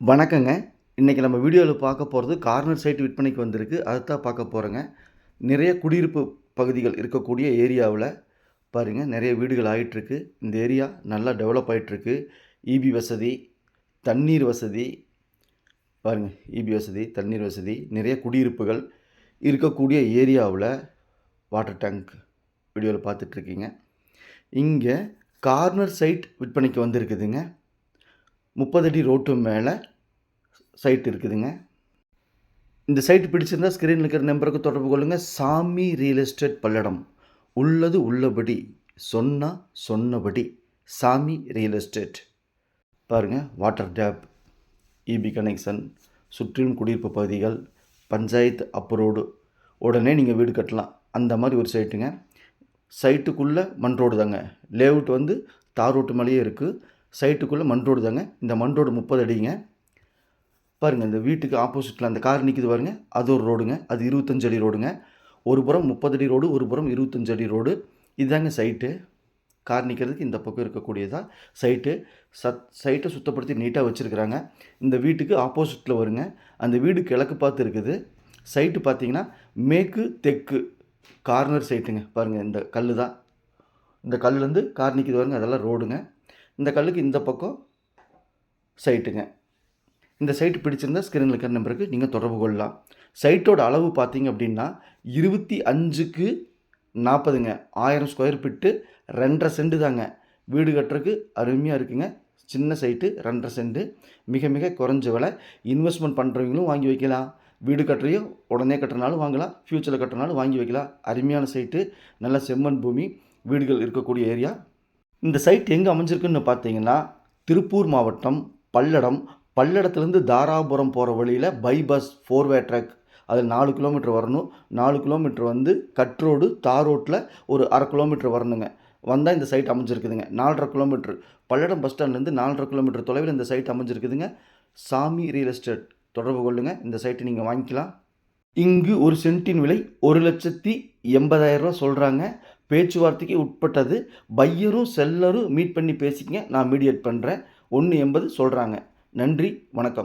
வணக்கங்க. இன்றைக்கி நம்ம வீடியோவில் பார்க்க போகிறது கார்னர் சைட் விற்பனைக்கு வந்திருக்கு. அதுதான் பார்க்க போகிறோங்க நிறைய குடியிருப்பு பகுதிகள் இருக்கக்கூடிய ஏரியாவில் பாருங்கள் நிறைய வீடுகள் ஆகிட்டுருக்கு இந்த ஏரியா நல்லா டெவலப் ஆகிட்டுருக்கு இபி வசதி தண்ணீர் வசதி பாருங்கள் இபி வசதி தண்ணீர் வசதி நிறைய குடியிருப்புகள் இருக்கக்கூடிய ஏரியாவில் வாட்டர் டேங்க் வீடியோவில் பார்த்துட்ருக்கீங்க இங்கே கார்னர் சைட் விற்பனைக்கு வந்திருக்குதுங்க. முப்பது அடி ரோட்டு மேலே சைட் இருக்குதுங்க. இந்த சைட் பிடிச்சிருந்தா ஸ்க்ரீனில் இருக்கிற நம்பருக்கு தொடர்பு கொள்ளுங்கள் சாமி ரியல் எஸ்டேட் பல்லடம். உள்ளது உள்ளபடி சொன்னால் சொன்னபடி சாமி ரியல் எஸ்டேட் பாருங்கள் வாட்டர் டேப் இபி கனெக்ஷன் சுற்றிலும் குடியிருப்பு பகுதிகள் பஞ்சாயத்து அப்ரோடு உடனே நீங்கள் வீடு கட்டலாம். அந்த மாதிரி ஒரு சைட்டுங்க சைட்டுக்குள்ளே மண் ரோடு தாங்க. லேஅவுட் வந்து தார் ரோட்டு மேலேயே இருக்குது சைட்டுக்குள்ளே மண் ரோடு தாங்க. இந்த மண் ரோடு முப்பது அடிங்க. பாருங்கள் இந்த வீட்டுக்கு ஆப்போசிட்டில் அந்த கார் நிற்கிது பாருங்க. அது ஒரு ரோடுங்க. அது இருபத்தஞ்சு அடி ரோடுங்க. ஒரு புறம் முப்பது அடி ரோடு ஒரு புறம் இருபத்தஞ்சு அடி ரோடு. இதுதாங்க சைட்டு. கார் நிற்கிறதுக்கு இந்த பக்கம் இருக்கக்கூடியதாக சைட்டு. சத் சைட்டை சுத்தப்படுத்தி நீட்டாக வச்சுருக்குறாங்க. இந்த வீட்டுக்கு ஆப்போசிட்டில் வருங்க. அந்த வீடு கிழக்கு பார்த்து இருக்குது. சைட்டு பார்த்தீங்கன்னா மேற்கு தெற்கு. கார்னர் சைட்டுங்க. பாருங்கள் இந்த கல் தான் இந்த கல்லுலேருந்து கார் நிற்கிது பாருங்க. அதெல்லாம் ரோடுங்க. இந்த கல்லுக்கு இந்த பக்கம் சைட்டுங்க. இந்த சைட்டு பிடிச்சிருந்தா ஸ்க்ரீனில் இருக்கிற நம்பருக்கு நீங்கள் தொடர்பு கொள்ளலாம். சைட்டோட அளவு பார்த்தீங்க அப்படின்னா இருபத்தி அஞ்சுக்கு நாற்பதுங்க. ஆயிரம் ஸ்கொயர் ஃபீட்டு ரெண்டரை செண்டு தாங்க. வீடு கட்டுறதுக்கு அருமையாக இருக்குங்க. சின்ன சைட்டு ரெண்டரை செண்டு மிக மிக குறைஞ்ச விலை. இன்வெஸ்ட்மெண்ட் பண்ணுறவங்களும் வாங்கி வைக்கலாம். வீடு கட்டுறையும் உடனே கட்டுறனாலும் வாங்கலாம். ஃப்யூச்சரில் கட்டுறனாலும் வாங்கி வைக்கலாம். அருமையான சைட்டு. நல்ல செம்மண் பூமி. வீடுகள் இருக்கக்கூடிய ஏரியா இந்த சைட் எங்கே அமைஞ்சிருக்குன்னு பார்த்தீங்கன்னா திருப்பூர் மாவட்டம் பல்லடம். பல்லடத்துலேருந்து தாராபுரம் போகிற வழியில் பை பஸ் ஃபோர்வே ட்ராக் அது நாலு கிலோமீட்டர் வரணும். நாலு கிலோமீட்டர் வந்து கட் ரோடு தார் ரோட்டில் ஒரு அரை கிலோமீட்டர் வரணுங்க. வந்தால் இந்த சைட் அமைஞ்சிருக்குதுங்க. நாலரை கிலோமீட்டர் பல்லடம் பஸ் ஸ்டாண்ட்லேருந்து நாலரை கிலோமீட்டர் தொலைவில் இந்த சைட் அமைஞ்சிருக்குதுங்க. சாமி ரியல் எஸ்டேட் தொடர்பு கொள்ளுங்கள் இந்த சைட்டை நீங்கள் வாங்கிக்கலாம். இங்கு ஒரு சென்ட்டின் விலை ஒரு லட்சத்தி எண்பதாயிரரூவா சொல்கிறாங்க பேச்சுவார்த்தைக்கு உட்பட்டது. பையரும் செல்லரும் மீட் பண்ணி பேசிக்கங்க. நான் மீடியேட் பண்ணுறேன் ஒன்று எண்பது சொல்கிறாங்க நன்றி வணக்கம்.